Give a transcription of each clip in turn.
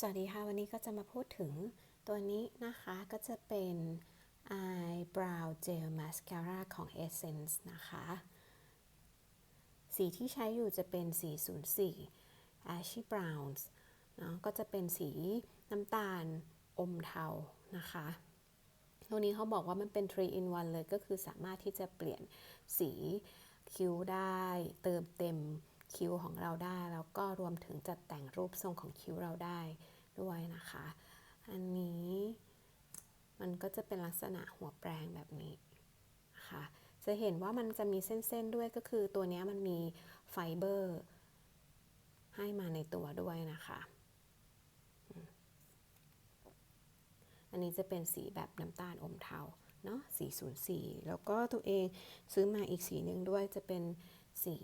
สวัสดีค่ะ วันนี้ก็จะมาพูดถึงตัวนี้นะคะก็จะเป็น Eyebrow Gel Mascara ของ Essence นะคะ สีที่ใช้อยู่จะเป็น404 Ashy Browns เนาะก็จะเป็นสีน้ำตาลอมเทานะคะ ตัวนี้เขาบอกว่ามันเป็น 3 in 1 เลยก็คือสามารถที่จะเปลี่ยนสีคิ้วได้เติมเต็ม คิ้วของเราได้ แล้วก็รวมถึงจัดแต่งรูปทรงของคิ้วเราได้ด้วยนะคะ อันนี้มันก็จะเป็นลักษณะหัวแปรงแบบนี้นะคะจะเห็นว่ามันจะมีเส้น ๆ ด้วยก็คือตัวนี้มันมีไฟเบอร์ให้มาในตัวด้วยนะคะ อันนี้จะเป็นสีแบบน้ำตาลอมเทาเนาะ404 แล้วก็ตัวเองซื้อมาอีกสีหนึ่งด้วยจะเป็นสี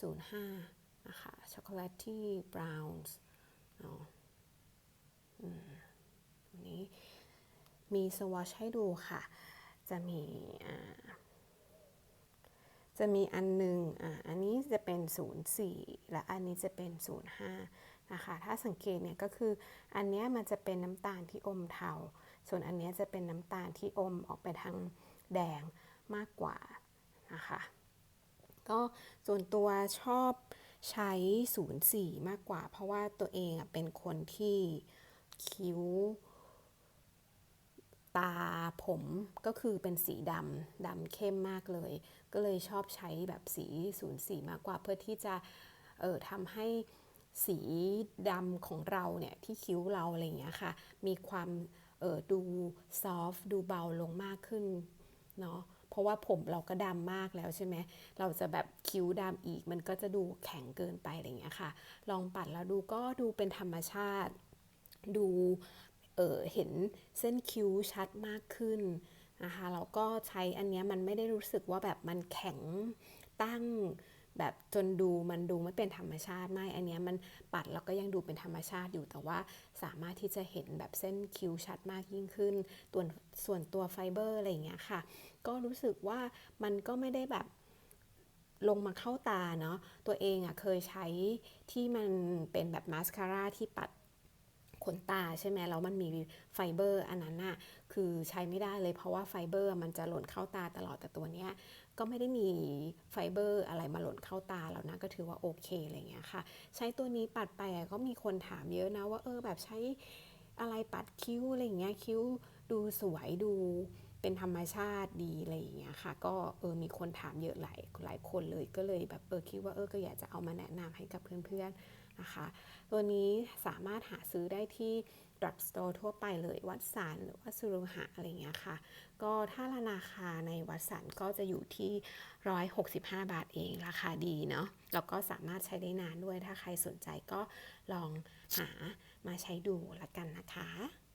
05นะคะช็อกโกแลตที่บราวน์เนาะอันนี้มีสวอชให้ดูค่ะ จะมีจะมีอันหนึ่งอ่าอันนี้จะเป็น 04 และอันนี้จะเป็น 05 นะคะ ถ้าสังเกตเนี่ยก็คืออันนี้มันจะเป็นน้ำตาลที่อมเทา ส่วนอันนี้จะเป็นน้ำตาลที่อมออกไปทางแดงมากกว่านะคะ ก็ส่วนตัวชอบใช้ 04 มากกว่า เพราะว่าตัวเองอะเป็นคนที่คิ้ว ตาผมก็คือเป็นสีดำดำเข้มมากเลย ก็เลยชอบใช้แบบสีศูนสีมากกว่าเพื่อที่จะเออทำให้สีดำของเราเนี่ยที่คิ้วเราอะไรอย่างเงี้ยค่ะ มีความเออดูซอฟดูเบาลงมากขึ้นเนาะ ราะว่าผมเราก็ดำมากแล้วใช่ไหมเราจะแบบคิ้วดำอีก มันก็จะดูแข็งเกินไปอะไรเงี้ยค่ะ ลองปัดแล้วดูก็ดูเป็นธรรมชาติ ดูเเห็นเส้นคิ้วชัดมากขึ้นนะคะแล้วก็ใช้อันนี้มันไม่ได้รู้สึกว่าแบบมันแข็งตั้ง แบบจนดูมันดูไม่เป็นธรรมชาติไม่อันนี้มันปัดแล้วก็ยังดูเป็นธรรมชาติอยู่แต่ว่าสามารถที่จะเห็นแบบเส้นคิ้วชัดมากยิ่งขึ้นตัวส่วนตัวไฟเบอร์อะไรอย่างเงี้ยค่ะ ก็รู้สึกว่ามันก็ไม่ได้แบบลงมาเข้าตาเนาะตัวเองอะ่ะเคยใช้ที่มันเป็นแบบมาสคาร่าที่ปัด ขนตาใช่ไหมแล้วมันมีไฟเบอร์อันนั้นน่ะคือใช้ไม่ได้เลยเพราะว่าไฟเบอร์มันจะหล่นเข้าตาตลอดแต่ตัวเนี้ยก็ไม่ได้มีไฟเบอร์อะไรมาหล่นเข้าตาแล้วนะก็ถือว่าโอเคอะไรเงี้ยค่ะ ใช้ตัวนี้ปัดไปก็มีคนถามเยอะนะว่าเออแบบใช้อะไรปัดคิ้วอะไรเงี้ยคิ้วดูสวยดู เป็นธรรมชาติดีอะไรอย่างเงี้ยค่ะ ก็เออมีคนถามเยอะหลายหลายคนเลยก็เลยแบบเออคิดว่าเออก็อยากจะเอามาแนะนำให้กับเพื่อนๆนะคะ ตัวนี้สามารถหาซื้อได้ที่ดรักสโตร์ทั่วไปเลยวัดสันหรือว่าสุรุหะอะไรเงี้ยค่ะ ก็ถ้าราคาในวัดสันก็จะอยู่ที่ 165 บาทเองราคาดีเนาะแล้วก็สามารถใช้ได้นานด้วยถ้าใครสนใจก็ลองหามาใช้ดูละกันนะคะ